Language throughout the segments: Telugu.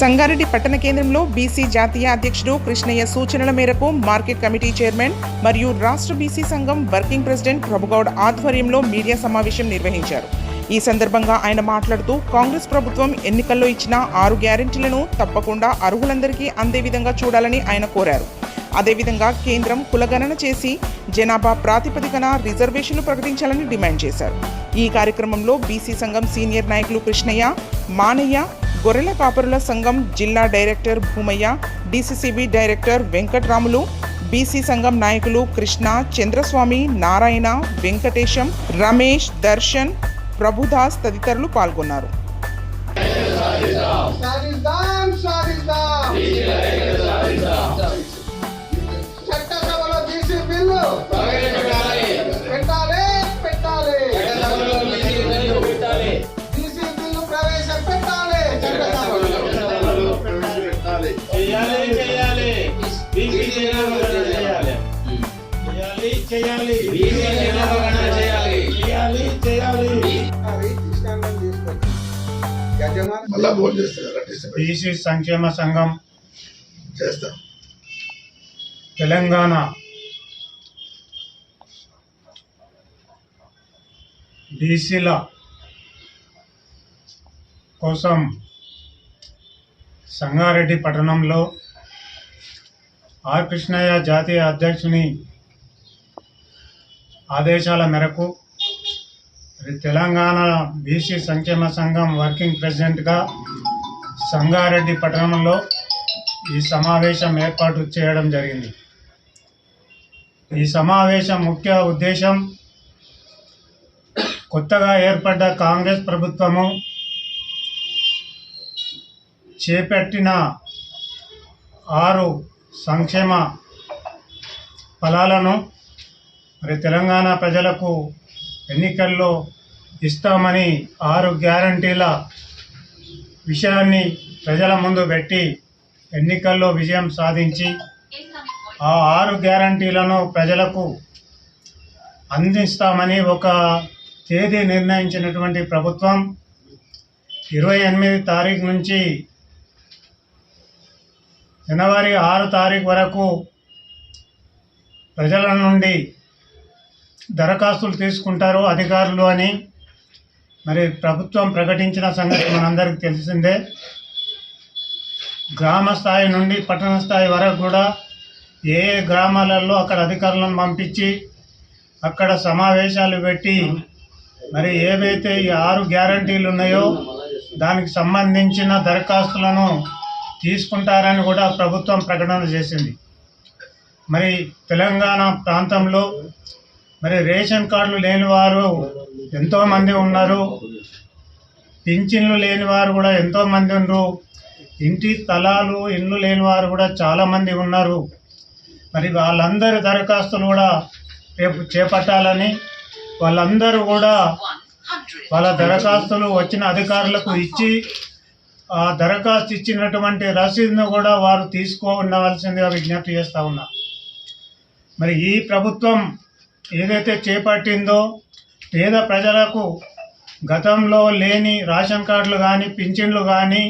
సంగారెడ్డి పట్టణ కేంద్రంలో బీసీ జాతీయ అధ్యక్షుడు కృష్ణయ్య సూచనల మేరకు మార్కెట్ కమిటీ చైర్మన్ మరియు రాష్ట్ర బీసీ సంఘం వర్కింగ్ ప్రెసిడెంట్ ప్రభుగౌడ్ ఆధ్వర్యంలో మీడియా సమావేశం నిర్వహించారు. ఈ సందర్భంగా ఆయన మాట్లాడుతూ కాంగ్రెస్ ప్రభుత్వం ఎన్నికల్లో ఇచ్చిన ఆరు గ్యారెంటీలను తప్పకుండా అర్హులందరికీ అందే విధంగా చూడాలని ఆయన కోరారు. అదేవిధంగా కేంద్రం కులగణన చేసి జనాభా ప్రాతిపదికన రిజర్వేషన్లు ప్రకటించాలని డిమాండ్ చేశారు. ఈ కార్యక్రమంలో బీసీ సంఘం సీనియర్ నాయకులు కృష్ణయ్య మానయ్య గొర్రెల కాపరుల సంఘం జిల్లా director Bhoomaiah DCCB director Venkatramulu BC సంఘం నాయకులు కృష్ణ చంద్రస్వామి నారాయణ వెంకటేశం రమేష్ దర్శన్ ప్రభుదాస్ తదితరులు పాల్గొన్నారు. మళ్ళా భోజనం చేస్తారు కట్టిస్తారు బీసీ సంక్షేమ సంఘం చేస్తాం. తెలంగాణ బీసీల కోసం సంగారెడ్డి పట్టణంలో ఆర్ కృష్ణయ్య జాతీయ అధ్యక్షుని ఆదేశాల మేరకు మరి తెలంగాణ బీసీ సంక్షేమ సంఘం వర్కింగ్ ప్రెసిడెంట్గా సంగారెడ్డి పట్టణంలో ఈ సమావేశం ఏర్పాటు చేయడం జరిగింది. ఈ సమావేశం ముఖ్య ఉద్దేశం కొత్తగా ఏర్పడ్డ కాంగ్రెస్ ప్రభుత్వము చేపట్టిన ఆరు సంక్షేమ ఫలాలను మరి తెలంగాణ ప్రజలకు ఎన్నికల్లో ఇస్తామని ఆరు గ్యారంటీల విషయాన్ని ప్రజల ముందు పెట్టి ఎన్నికల్లో విజయం సాధించి ఆ ఆరు గ్యారంటీలను ప్రజలకు అందిస్తామని ఒక తేదీ నిర్ణయించినటువంటి ప్రభుత్వం ఇరవై ఎనిమిది తారీఖు నుంచి జనవరి ఆరు తారీఖు వరకు ప్రజల నుండి దరఖాస్తులు తీసుకుంటారు అధికారులు అని మరి ప్రభుత్వం ప్రకటించిన సంగతి మనందరికీ తెలిసిందే. గ్రామ స్థాయి నుండి పట్టణ స్థాయి వరకు కూడా ఏ గ్రామాలలో అక్కడ అధికారులను పంపించి అక్కడ సమావేశాలు పెట్టి మరి ఏవైతే ఈ ఆరు గ్యారంటీలు ఉన్నాయో దానికి సంబంధించిన దరఖాస్తులను తీసుకుంటారని కూడా ప్రభుత్వం ప్రకటన చేసింది. మరి తెలంగాణ ప్రాంతంలో మరి రేషన్ కార్డులు లేని వారు ఎంతోమంది ఉన్నారు. పింఛన్లు లేని వారు కూడా ఎంతోమంది ఉన్నారు. ఇంటి స్థలాలు ఇల్లు లేని వారు కూడా చాలామంది ఉన్నారు. మరి వాళ్ళందరి దరఖాస్తులు కూడా రేపు చేపట్టాలని వాళ్ళందరూ కూడా వాళ్ళ దరఖాస్తులు వచ్చిన అధికారులకు ఇచ్చి ఆ దరఖాస్తు ఇచ్చినటువంటి రసీదును కూడా వారు తీసుకో ఉండవలసిందిగా విజ్ఞప్తి చేస్తూ ఉన్నా. మరి ఈ ప్రభుత్వం ఏదైతే చేపట్టిందో పేద ప్రజలకు గతంలో లేని రేషన్ కార్డులు కానీ పింఛన్లు కానీ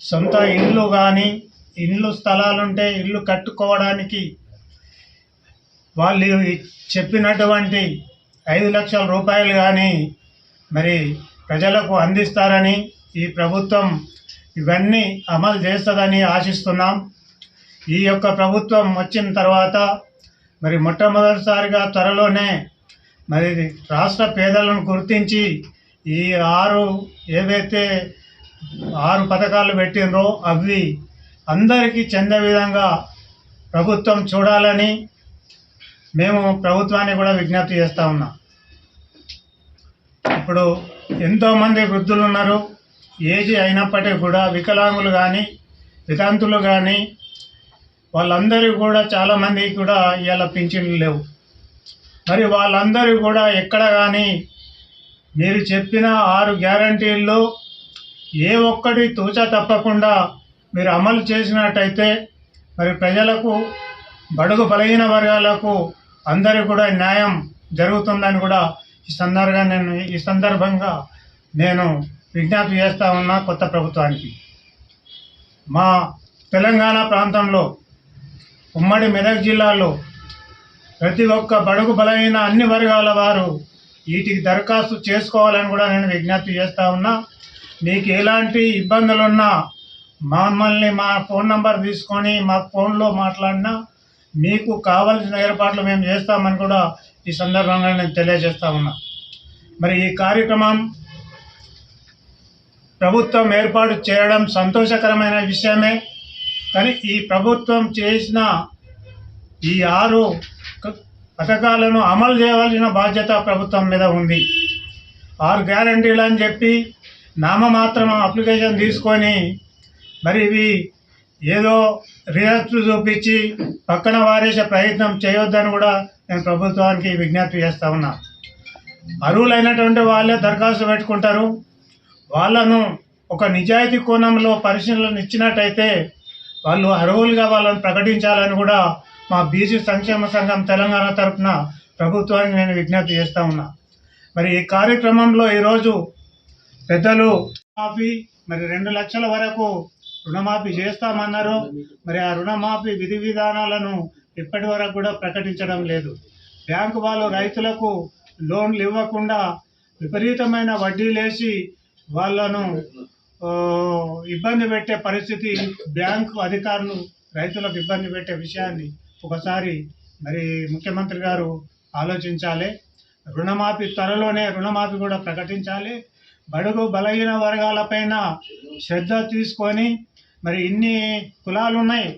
సొంత ఇల్లు కానీ ఇల్లు స్థలాలుంటే ఇల్లు కట్టుకోవడానికి వాళ్ళు చెప్పినటువంటి ఐదు లక్షల రూపాయలు కానీ మరి ప్రజలకు అందిస్తారని ఈ ప్రభుత్వం ఇవన్నీ అమలు చేస్తుందని ఆశిస్తున్నాం. ఈ యొక్క ప్రభుత్వం వచ్చిన తర్వాత మరి మొట్టమొదటిసారిగా త్వరలోనే మరి రాష్ట్ర పేదలను గుర్తించి ఈ ఆరు ఏవైతే ఆరు పథకాలు పెట్టినరో అవి అందరికీ చెందే విధంగా ప్రభుత్వం చూడాలని మేము ప్రభుత్వాన్ని కూడా విజ్ఞప్తి చేస్తూ ఉన్నాం. ఇప్పుడు ఎంతోమంది వృద్ధులు ఉన్నారు ఏజీ అయినప్పటికీ కూడా వికలాంగులు కానీ వితంతులు కానీ వాళ్ళందరూ కూడా చాలామందికి కూడా ఇవాళ పింఛన్లు లేవు. మరి వాళ్ళందరూ కూడా ఎక్కడ కానీ మీరు చెప్పిన ఆరు గ్యారంటీల్లో ఏ ఒక్కటి తూచా తప్పకుండా మీరు అమలు చేసినట్టయితే మరి ప్రజలకు బడుగు బలహీన వర్గాలకు అందరూ కూడా న్యాయం జరుగుతుందని కూడా ఈ సందర్భంగా నేను ఈ సందర్భంగా నేను విజ్ఞప్తి చేస్తా ఉన్నా కొత్త ప్రభుత్వానికి. మా తెలంగాణ ప్రాంతంలో ఉమ్మడి మెదక్ జిల్లాలో ప్రతి ఒక్క బడుగు బలమైన అన్ని వర్గాల వారు వీటికి దరఖాస్తు చేసుకోవాలని కూడా నేను విజ్ఞప్తి చేస్తా ఉన్నా. మీకు ఎలాంటి ఇబ్బందులున్నా మమ్మల్ని మా ఫోన్ నంబర్ తీసుకొని మా ఫోన్లో మాట్లాడినా మీకు కావలసిన ఏర్పాట్లు మేము చేస్తామని కూడా ఈ సందర్భంగా నేను తెలియజేస్తా ఉన్నా. మరి ఈ కార్యక్రమం ప్రభుత్వం ఏర్పాటు చేయడం సంతోషకరమైన విషయమే. కానీ ఈ ప్రభుత్వం చేసిన ఈ ఆరు పథకాలను అమలు చేయవలసిన బాధ్యత ప్రభుత్వం మీద ఉంది. ఆరు గ్యారంటీలు అని చెప్పి నామమాత్రం అప్లికేషన్ తీసుకొని మరి ఇవి ఏదో రియాక్ట్ చూపించి పక్కన వారేసే ప్రయత్నం చేయొద్దని కూడా నేను ప్రభుత్వానికి విజ్ఞప్తి చేస్తా ఉన్నా. అర్హులైనటువంటి వాళ్ళే దరఖాస్తు పెట్టుకుంటారు. వాళ్ళను ఒక నిజాయితీ కోణంలో పరిశీలన ఇచ్చినట్టయితే వాళ్ళు అర్హులుగా వాళ్ళని ప్రకటించాలని కూడా మా బీసీ సంక్షేమ సంఘం తెలంగాణ తరఫున ప్రభుత్వానికి నేను విజ్ఞప్తి చేస్తా ఉన్నా. మరి ఈ కార్యక్రమంలో ఈరోజు పెద్దలు మాఫీ మరి రెండు లక్షల వరకు రుణమాఫీ చేస్తామన్నారు. మరి ఆ రుణమాఫీ విధి విధానాలను ఇప్పటి వరకు కూడా ప్రకటించడం లేదు. బ్యాంకు వాళ్ళు రైతులకు లోన్లు ఇవ్వకుండా విపరీతమైన వడ్డీలేసి వాళ్ళను ఇబ్బంది పెట్టే పరిస్థితి బ్యాంకు అధికారులు రైతులకు ఇబ్బంది పెట్టే విషయాన్ని ఒకసారి మరి ముఖ్యమంత్రి గారు ఆలోచించాలి. రుణమాఫీ త్వరలోనే రుణమాఫీ కూడా ప్రకటించాలి. బడుగు బలహీన వర్గాలపైన శ్రద్ధ తీసుకొని మరి ఇన్ని కులాలు ఉన్నాయి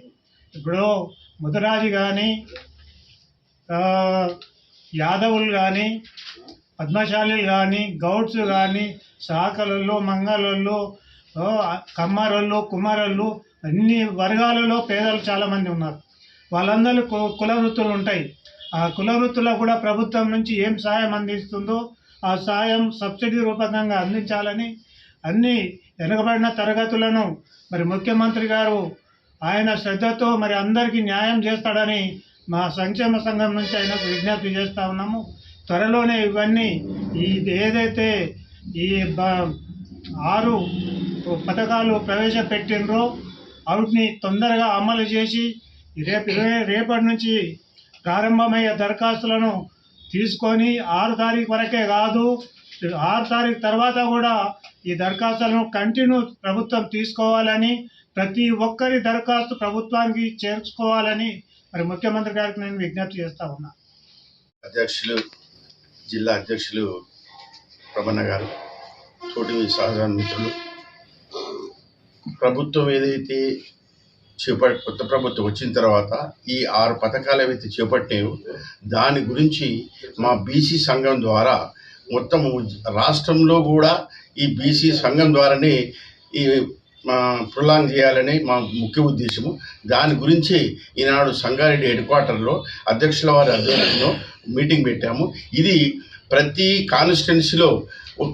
ఇప్పుడు ముదరాజు కానీ యాదవులు కానీ పద్మశాలి కానీ గౌడ్స్ కానీ శాఖలలో మంగళల్లో కమ్మారోళ్ళు కుమారోళ్ళు అన్ని వర్గాలలో పేదలు చాలామంది ఉన్నారు. వాళ్ళందరూ కు- కుల వృత్తులు ఉంటాయి. ఆ కుల వృత్తులో కూడా ప్రభుత్వం నుంచి ఏం సహాయం అందిస్తుందో ఆ సాయం సబ్సిడీ రూపకంగా అందించాలని అన్ని వెనుకబడిన తరగతులను మరి ముఖ్యమంత్రి గారు ఆయన శ్రద్ధతో మరి అందరికీ న్యాయం చేస్తాడని మా సంక్షేమ సంఘం నుంచి ఆయనకు విజ్ఞప్తి చేస్తూ ఉన్నాము. త్వరలోనే ఇవన్నీ ఈ ఏదైతే ఈ ఆరు పథకాలు ప్రవేశపెట్టినరో వాటిని తొందరగా అమలు చేసి రేపు రేపటి నుంచి ప్రారంభమయ్యే దరఖాస్తులను తీసుకొని ఆరు తారీఖు వరకే కాదు ఆరు తారీఖు తర్వాత కూడా ఈ దరఖాస్తులను కంటిన్యూ ప్రభుత్వం తీసుకోవాలని ప్రతి ఒక్కరి దరఖాస్తు ప్రభుత్వానికి చేర్చుకోవాలని మరి ముఖ్యమంత్రి గారికి నేను విజ్ఞప్తి చేస్తా ఉన్నా. అధ్యక్షులు జిల్లా అధ్యక్షులు ప్రభన్న గారు తోటి సహజ మిత్రులు ప్రభుత్వం ఏదైతే చేపట్ కొత్త ప్రభుత్వం వచ్చిన తర్వాత ఈ ఆరు పథకాలు ఏవైతే చేపట్టాయో దాని గురించి మా బీసీ సంఘం ద్వారా మొత్తం రాష్ట్రంలో కూడా ఈ బీసీ సంఘం ద్వారానే ఈ మా ప్రొలాంగ్ చేయాలని మా ముఖ్య ఉద్దేశము. దాని గురించి ఈనాడు సంగారెడ్డి హెడ్ క్వార్టర్లో అధ్యక్షుల వారి ఆధ్వర్యంలో మీటింగ్ పెట్టాము. ఇది ప్రతి కాన్స్టిట్యున్సీలో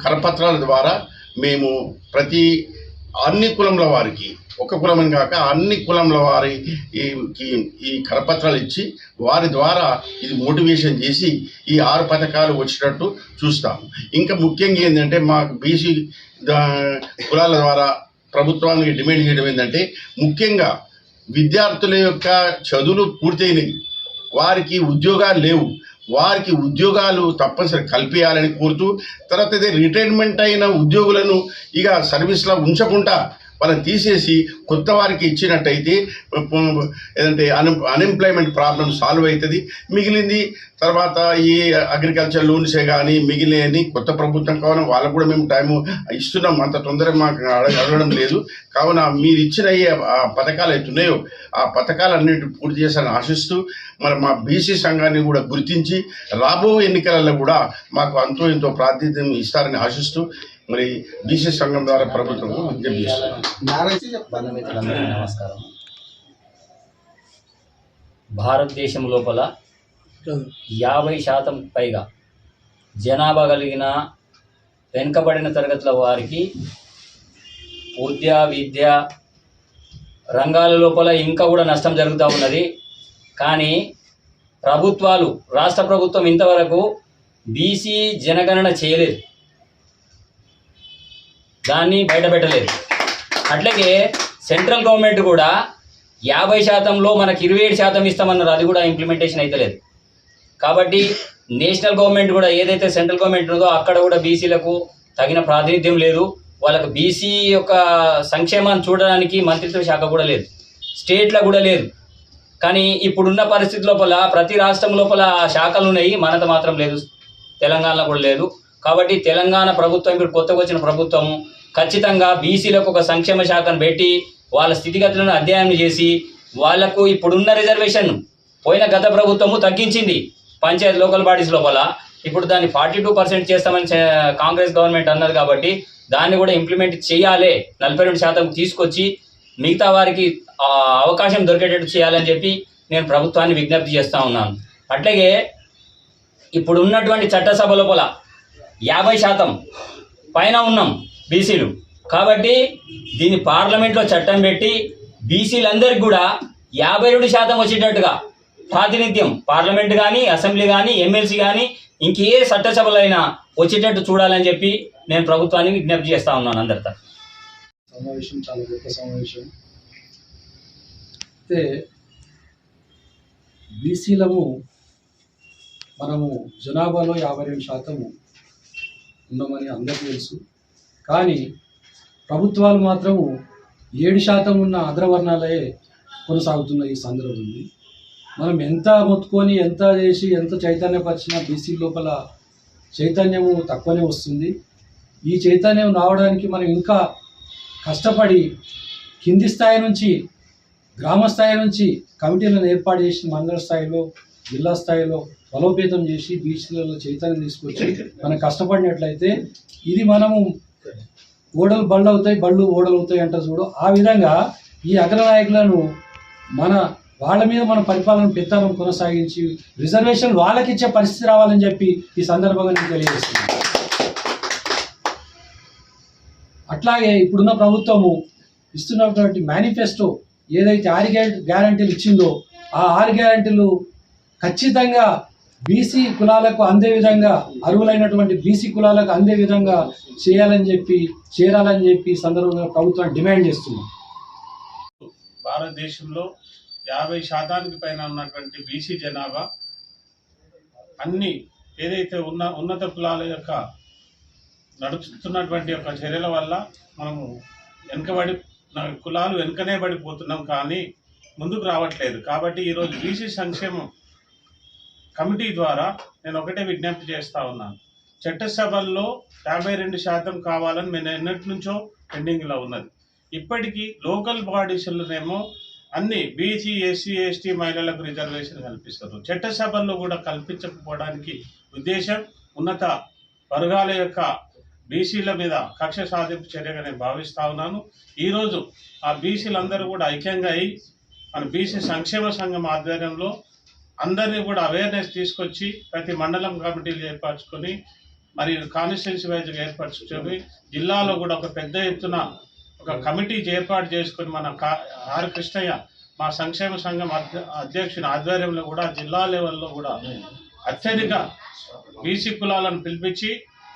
కరపత్రాల ద్వారా మేము ప్రతి అన్ని కులంల వారికి ఒక కులమని కాక అన్ని కులంల వారి ఈ ఈ- కరపత్రాలు ఇచ్చి వారి ద్వారా ఇది మోటివేషన్ చేసి ఈ ఆరు పథకాలు వచ్చినట్టు చూస్తాము ఇంకా ముఖ్యంగా ఏంటంటే మాకు బీసీ కులాల ద్వారా ప్రభుత్వానికి డిమాండ్ చేయడం ఏంటంటే ముఖ్యంగా విద్యార్థుల యొక్క చదువులు పూర్తయినవి వారికి ఉద్యోగాలు లేవు. వారికి ఉద్యోగాలు తప్పనిసరి కల్పించాలని కోరుతూ తర్వాత రిటైర్మెంట్ అయిన ఉద్యోగులను ఇక సర్వీస్లో ఉంచకుండా వాళ్ళని తీసేసి కొత్త వారికి ఇచ్చినట్టయితే ఏదంటే అన్ అన్ఎంప్లాయ్మెంట్ ప్రాబ్లం సాల్వ్ అవుతుంది. మిగిలింది తర్వాత ఈ అగ్రికల్చర్ లోన్సే కానీ మిగిలినవి కొత్త ప్రభుత్వం కావున వాళ్ళకు కూడా మేము టైము ఇస్తున్నాం. అంత తొందరగా మాకు అడగ- అడగడం లేదు. కావున మీరు ఇచ్చిన ఏ ఆ పథకాలు అయితే ఉన్నాయో ఆ పథకాలన్నిటి పూర్తి చేశాలని ఆశిస్తూ మరి మా బీసీ సంఘాన్ని కూడా గుర్తించి రాబో ఎన్నికలలో కూడా మాకు అంతో ఎంతో ప్రాతినిధ్యం ఇస్తారని ఆశిస్తూ మరి బీసీ సంఘం ద్వారా ప్రభుత్వం విజ్ఞప్తి నమస్కారం. భారతదేశం లోపల యాభై శాతం పైగా జనాభా కలిగిన వెనుకబడిన తరగతుల వారికి విద్య విద్య రంగాల లోపల ఇంకా కూడా నష్టం జరుగుతూ ఉన్నది. కానీ ప్రభుత్వాలు రాష్ట్ర ప్రభుత్వం ఇంతవరకు బీసీ జనగణన చేయలేదు. దాన్ని బయటపెట్టలేదు అట్లాగే సెంట్రల్ గవర్నమెంట్ కూడా యాభై శాతంలో మనకి ఇరవై ఏడు శాతం ఇస్తామన్నారు. అది కూడా ఇంప్లిమెంటేషన్ అయితే లేదు. కాబట్టి నేషనల్ గవర్నమెంట్ కూడా ఏదైతే సెంట్రల్ గవర్నమెంట్ ఉందో అక్కడ కూడా బీసీలకు తగిన ప్రాతినిధ్యం లేదు. వాళ్ళకి బీసీ యొక్క సంక్షేమాన్ని చూడడానికి మంత్రిత్వ శాఖ కూడా లేదు. స్టేట్లో కూడా లేదు. కానీ ఇప్పుడున్న పరిస్థితి లోపల ప్రతి రాష్ట్రం లోపల ఆ శాఖలు ఉన్నాయి. మనత మాత్రం లేదు. తెలంగాణలో కూడా లేదు. కాబట్టి తెలంగాణ ప్రభుత్వం ఇప్పుడు కొత్తగా వచ్చిన ప్రభుత్వం ఖచ్చితంగా బీసీలకు ఒక సంక్షేమ శాఖను పెట్టి వాళ్ళ స్థితిగతులను అధ్యయనం చేసి వాళ్ళకు ఇప్పుడున్న రిజర్వేషన్ పోయిన గత ప్రభుత్వము తగ్గించింది పంచాయత్ లోకల్ బాడీస్ లోపల. ఇప్పుడు దాన్ని ఫార్టీ టూ పర్సెంట్ చేస్తామని కాంగ్రెస్ గవర్నమెంట్ అన్నది కాబట్టి దాన్ని కూడా ఇంప్లిమెంట్ చేయాలి నలభై రెండు శాతం తీసుకొచ్చి మిగతా వారికి అవకాశం దొరికేటట్టు చేయాలని చెప్పి నేను ప్రభుత్వాన్ని విజ్ఞప్తి చేస్తూ ఉన్నాను. అట్లాగే ఇప్పుడు ఉన్నటువంటి చట్టసభ లోపల యాభై శాతం పైన ఉన్నాం బీసీలు. కాబట్టి దీన్ని పార్లమెంట్లో చట్టం పెట్టి బీసీలందరికీ కూడా యాభై రెండు శాతం వచ్చేటట్టుగా ప్రాతినిధ్యం పార్లమెంట్ కానీ అసెంబ్లీ కానీ ఎమ్మెల్సీ కానీ ఇంకే చట్టసభలైనా వచ్చేటట్టు చూడాలని చెప్పి నేను ప్రభుత్వానికి విజ్ఞప్తి చేస్తా ఉన్నాను అందరితో. సమావేశం చాలా గొప్ప సమావేశం. అయితే బీసీలము మనము జనాభాలో యాభై రెండు శాతము ఉండమని అందరికీ తెలుసు. కానీ ప్రభుత్వాలు మాత్రము ఏడు శాతం ఉన్న అగ్రవర్ణాలే కొనసాగుతున్న ఈ సందర్భం ఉంది. మనం ఎంత మొత్తుకొని ఎంత చేసి ఎంత చైతన్యపరిచినా బీసీ లోపల చైతన్యము తక్కువనే వస్తుంది. ఈ చైతన్యం రావడానికి మనం ఇంకా కష్టపడి కింది స్థాయి నుంచి గ్రామ స్థాయి నుంచి కమిటీలను ఏర్పాటు చేసి మండల స్థాయిలో జిల్లా స్థాయిలో బలోపేతం చేసి బీచ్లలో చైతన్యం తీసుకొచ్చి మనం కష్టపడినట్లయితే ఇది మనము ఓడలు బళ్ళు అవుతాయి బళ్ళు ఓడలు అవుతాయి అంటారు చూడు. ఆ విధంగా ఈ అగ్రనాయకులను మన వాళ్ళ మీద మన పరిపాలన పెత్తనం కొనసాగించి రిజర్వేషన్ వాళ్ళకి ఇచ్చే పరిస్థితి రావాలని చెప్పి ఈ సందర్భంగా నేను తెలియజేస్తున్నాను. అట్లాగే ఇప్పుడున్న ప్రభుత్వము ఇస్తున్నటువంటి మేనిఫెస్టో ఏదైతే ఆరు గ్యారంటీలు ఇచ్చిందో ఆ ఆరు గ్యారంటీలు ఖచ్చితంగా బీసీ కులాలకు అందే విధంగా అర్హులైనటువంటి బీసీ కులాలకు అందే విధంగా చేయాలని చెప్పి చేరాలని చెప్పి సందర్భంగా ప్రభుత్వం డిమాండ్ చేస్తున్నాం. భారతదేశంలో యాభై శాతానికి పైన ఉన్నటువంటి బీసీ జనాభా అన్ని ఏదైతే ఉన్న ఉన్నత కులాల యొక్క నడుచుతున్నటువంటి యొక్క చర్యల వల్ల మనము వెనుకబడి కులాలు వెనుకనే పడిపోతున్నాం కానీ ముందుకు రావట్లేదు. కాబట్టి ఈరోజు బీసీ సంక్షేమం కమిటీ ద్వారా నేను ఒకటే విజ్ఞప్తి చేస్తా ఉన్నాను. చట్టసభల్లో యాభై రెండు శాతం కావాలని మేము ఎన్నటి నుంచో పెండింగ్లో ఉన్నది. ఇప్పటికీ లోకల్ బాడీస్లోనేమో అన్ని బీసీ ఎస్సీ ఎస్టీ మహిళలకు రిజర్వేషన్ కల్పిస్తారు. చట్టసభల్లో కూడా కల్పించకపోవడానికి ఉద్దేశం ఉన్నత వర్గాల యొక్క బీసీల మీద కక్ష సాధింపు చర్యగా నేను భావిస్తా ఉన్నాను. ఈరోజు ఆ బీసీలందరూ కూడా ఐక్యంగా అయి మన బీసీ సంక్షేమ సంఘం ఆధ్వర్యంలో అందరినీ కూడా అవేర్నెస్ తీసుకొచ్చి ప్రతి మండలం కమిటీలు ఏర్పరచుకొని మరి కాన్స్టిట్యున్సీ వైజ్గా ఏర్పరచుకొని జిల్లాలో కూడా ఒక పెద్ద ఎత్తున ఒక కమిటీ ఏర్పాటు చేసుకుని మన కా ఆర్ కృష్ణయ్య మా సంక్షేమ సంఘం అధ్య- అధ్యక్షుని ఆధ్వర్యంలో కూడా జిల్లా లెవెల్లో కూడా అత్యధిక బీసీ కులాలను పిలిపించి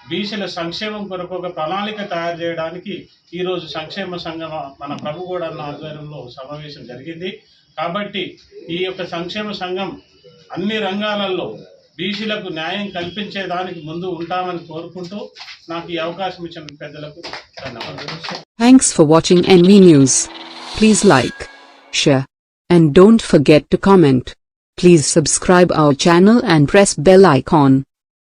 బీసీల సంక్షేమం కొరకు ఒక ప్రణాళిక తయారు చేయడానికి ఈరోజు సంక్షేమ సంఘం మన ప్రభు కూడా ఆధ్వర్యంలో సమావేశం జరిగింది. కాబట్టి ఈ యొక్క సంక్షేమ సంఘం అన్ని రంగాలలో బీసీలకు న్యాయం కల్పించేదానికి ముందు ఉంటామని కోరుకుంటూ నాకు ఈ అవకాశం ఇచ్చిన పెద్దలకు ధన్యవాదాలు. Please subscribe our channel and press bell icon.